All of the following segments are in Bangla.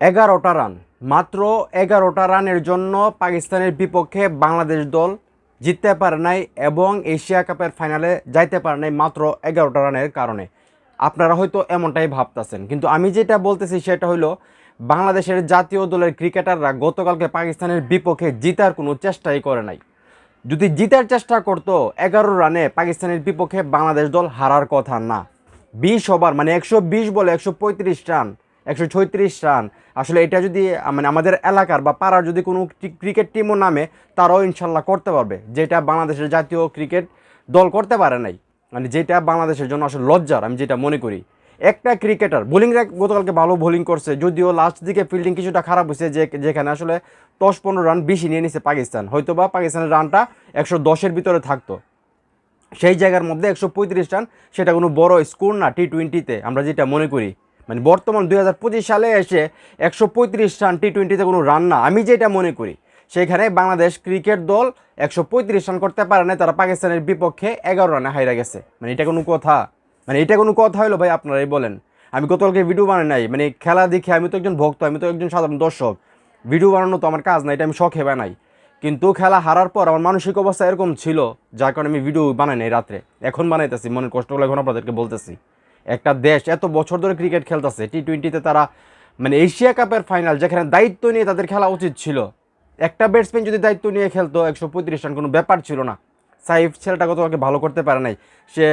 এগারোটা রান। মাত্র এগারোটা রানের জন্য পাকিস্তানের বিপক্ষে বাংলাদেশ দল জিততে পারে নাই এবং এশিয়া কাপের ফাইনালে যাইতে পারে নাই মাত্র এগারোটা রানের কারণে। আপনারা হয়তো এমনটাই ভাবতেছেন, কিন্তু আমি যেটা বলতেছি সেটা হলো বাংলাদেশের জাতীয় দলের ক্রিকেটাররা গতকালকে পাকিস্তানের বিপক্ষে জিতার কোনো চেষ্টাই করে নাই। যদি জিতার চেষ্টা করতো, এগারো রানে পাকিস্তানের বিপক্ষে বাংলাদেশ দল হারার কথা না। বিশ ওভার মানে একশো বিশ বলে একশো পঁয়ত্রিশ রান একশো ছয়ত্রিশ রান। আসলে এটা যদি মানে আমাদের এলাকার বা পাড়ার যদি কোনো ক্রিকেট টিমও নামে, তারাও ইনশাল্লাহ করতে পারবে। যেটা বাংলাদেশের জাতীয় ক্রিকেট দল করতে পারে নাই। মানে যেটা বাংলাদেশের জন্য আসলে লজ্জার, আমি যেটা মনে করি। একটা ক্রিকেটার বোলিং গতকালকে ভালো বোলিং করছে, যদিও লাস্ট দিকে ফিল্ডিং কিছুটা খারাপ হয়েছে, যে যেখানে আসলে দশ পনেরো রান বেশি নিয়ে নিছে পাকিস্তান। হয়তো বা পাকিস্তানের রানটা একশো দশের ভিতরে থাকতো। সেই জায়গার মধ্যে একশো পঁয়ত্রিশ রান, সেটা কোনো বড় স্কোর না টি টোয়েন্টিতে আমরা যেটা মনে করি। মানে বর্তমান দুই হাজার পঁচিশ সালে এসে একশো পঁয়ত্রিশ রান টি টোয়েন্টিতে কোনো রান না। আমি যেটা মনে করি, সেখানে বাংলাদেশ ক্রিকেট দল একশো পঁয়ত্রিশ রান করতে পারে না তারা পাকিস্তানের বিপক্ষে এগারো রানে হাইরা গেছে। মানে এটা কোনো কথা। মানে এটা কোনো কথা হলো ভাই, আপনারাই বলেন। আমি গতকালকে ভিডিও বানাই নাই মানে খেলা দেখে আমি তো একজন ভক্ত, আমি তো একজন সাধারণ দর্শক। ভিডিও বানানো তো আমার কাজ না এটা আমি শখে বানাই। কিন্তু খেলা হারার পর আমার মানসিক অবস্থা এরকম ছিল, যার কারণে আমি ভিডিও বানাই নাই রাত্রে। এখন বানাইতেছি, মনের কষ্টগুলো এখন আপনাদেরকে বলতেছি। একটা দেশ এত বছর ধরে ক্রিকেট খেলতেছে টি টোয়েন্টিতে তারা মানে এশিয়া কাপের ফাইনাল যেখানে দায়িত্ব নিয়ে তাদের খেলা উচিত ছিল। একটা ব্যাটসম্যান যদি দায়িত্ব নিয়ে খেলতো, একশো পঁয়ত্রিশ রান, কোনো ব্যাপার ছিল না। সাইফ ছেলেটা গতকালকে ভালো করতে পারে নাই। সে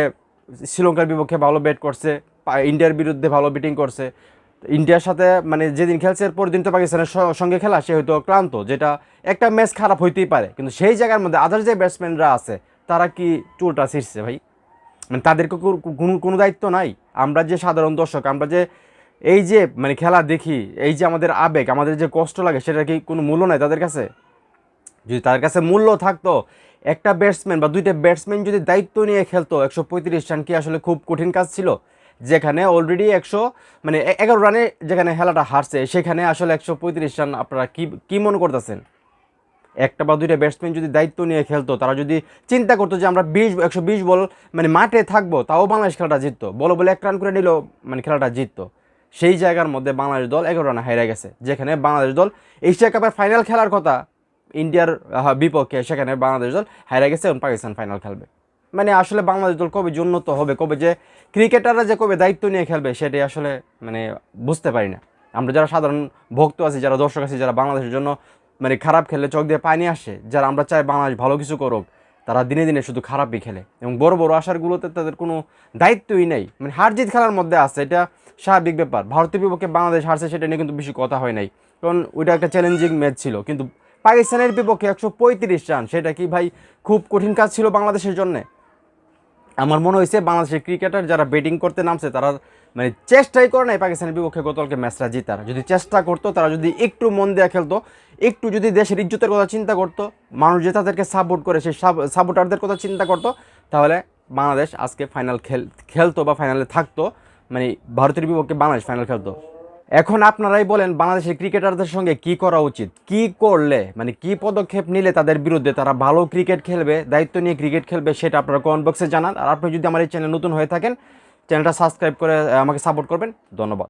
শ্রীলঙ্কার বিপক্ষে ভালো ব্যাট করছে ইন্ডিয়ার বিরুদ্ধে ভালো ব্যাটিং করছে। ইন্ডিয়ার সাথে মানে যেদিন খেলছে এরপর দিন তো পাকিস্তানের সঙ্গে খেলা, সে হয়তো ক্লান্ত, যেটা একটা ম্যাচ খারাপ হইতেই পারে। কিন্তু সেই জায়গার মধ্যে আদার যে ব্যাটসম্যানরা আছে, তারা কি চুলটা ছিঁড়ছে ভাই? মানে তাদেরকে কোনো কোনো দায়িত্ব নাই। আমরা যে সাধারণ দর্শক, আমরা যে এই যে মানে খেলা দেখি, এই যে আমাদের আবেগ, আমাদের যে কষ্ট লাগে, সেটা কি কোনো মূল্য নাই তাদের কাছে? যদি তার কাছে মূল্য থাকতো, একটা ব্যাটসম্যান বা দুইটা ব্যাটসম্যান যদি দায়িত্ব নিয়ে খেলতো, একশো পঁয়ত্রিশ রান কি আসলে খুব কঠিন কাজ ছিল? যেখানে অলরেডি একশো মানে এগারো রানে যেখানে খেলাটা হারছে, সেখানে আসলে একশো পঁয়ত্রিশ রান আপনারা কি কী মনে করতেছেন? একটা বা দুইটা ব্যাটসম্যান যদি দায়িত্ব নিয়ে খেলতো, তারা যদি চিন্তা করতো যে আমরা বিশ, একশো বিশ বল মানে মাঠে থাকব, তাও বাংলাদেশ খেলাটা জিততো। বলো বলে এক রান করে নিল মানে খেলাটা জিততো। সেই জায়গার মধ্যে বাংলাদেশ দল এগারো রানে হেরে গেছে, যেখানে বাংলাদেশ দল এশিয়া কাপের ফাইনাল খেলার কথা, ইন্ডিয়ার বিপক্ষে সেখানে বাংলাদেশ দল হেরে গেছে এবং পাকিস্তান ফাইনাল খেলবে। মানে আসলে বাংলাদেশ দল কবে উন্নত হবে, কবে যে ক্রিকেটাররা যে কবে দায়িত্ব নিয়ে খেলবে, সেটাই আসলে মানে বুঝতে পারি না। আমরা যারা সাধারণ ভক্ত আছি, যারা দর্শক আছি, যারা বাংলাদেশের জন্য মানে খারাপ খেলে চোখ দিয়ে পানি আসে, যারা আমরা চাই বাংলাদেশ ভালো কিছু করুক, তারা দিনে দিনে শুধু খারাপই খেলে। এবং বড় বড় আশারগুলোতে তাদের কোনো দায়িত্বই নেই। মানে হার জিত খেলার মধ্যে আছে, এটা স্বাভাবিক ব্যাপার। ভারতের বিপক্ষে বাংলাদেশ হারছে সেটা নিয়ে কিন্তু বেশি কথা হয় নাই। কারণ ওইটা একটা চ্যালেঞ্জিং ম্যাচ ছিল। কিন্তু পাকিস্তানের বিপক্ষে একশো পঁয়ত্রিশ রান, সেটা কি ভাই খুব কঠিন কাজ ছিল বাংলাদেশের জন্যে? আমার মনে হয়েছে বাংলাদেশের ক্রিকেটার যারা ব্যাটিং করতে নামছে, তারা মানে চেষ্টাই করে নাই পাকিস্তানের বিপক্ষে গতকালকে ম্যাচটা জিতার। যদি চেষ্টা করতো, তারা যদি একটু মন দিয়ে খেলতো, একটু যদি দেশের ইজ্জতের কথা চিন্তা করতো, মানুষ যে তাদেরকে সাপোর্ট করে, সেই সাপোর্টারদের কথা চিন্তা করতো, তাহলে বাংলাদেশ আজকে ফাইনাল খেল খেলতো বা ফাইনালে থাকতো। মানে ভারতের বিপক্ষে বাংলাদেশ ফাইনাল খেলতো। এখন আপনারাই বলেন, বাংলাদেশের ক্রিকেটারদের সঙ্গে কি করা উচিত? কি করলে? মানে কি পদক্ষেপ নিলে তাদের বিরুদ্ধে তারা ভালো ক্রিকেট খেলবে, দায়িত্ব নিয়ে ক্রিকেট খেলবে, সেটা আপনারা কমেন্ট বক্সে জানান। আর আপনি যদি আমার এই চ্যানেল নতুন হয়ে থাকেন চ্যানেলটা সাবস্ক্রাইব করে আমাকে সাপোর্ট করবেন। ধন্যবাদ।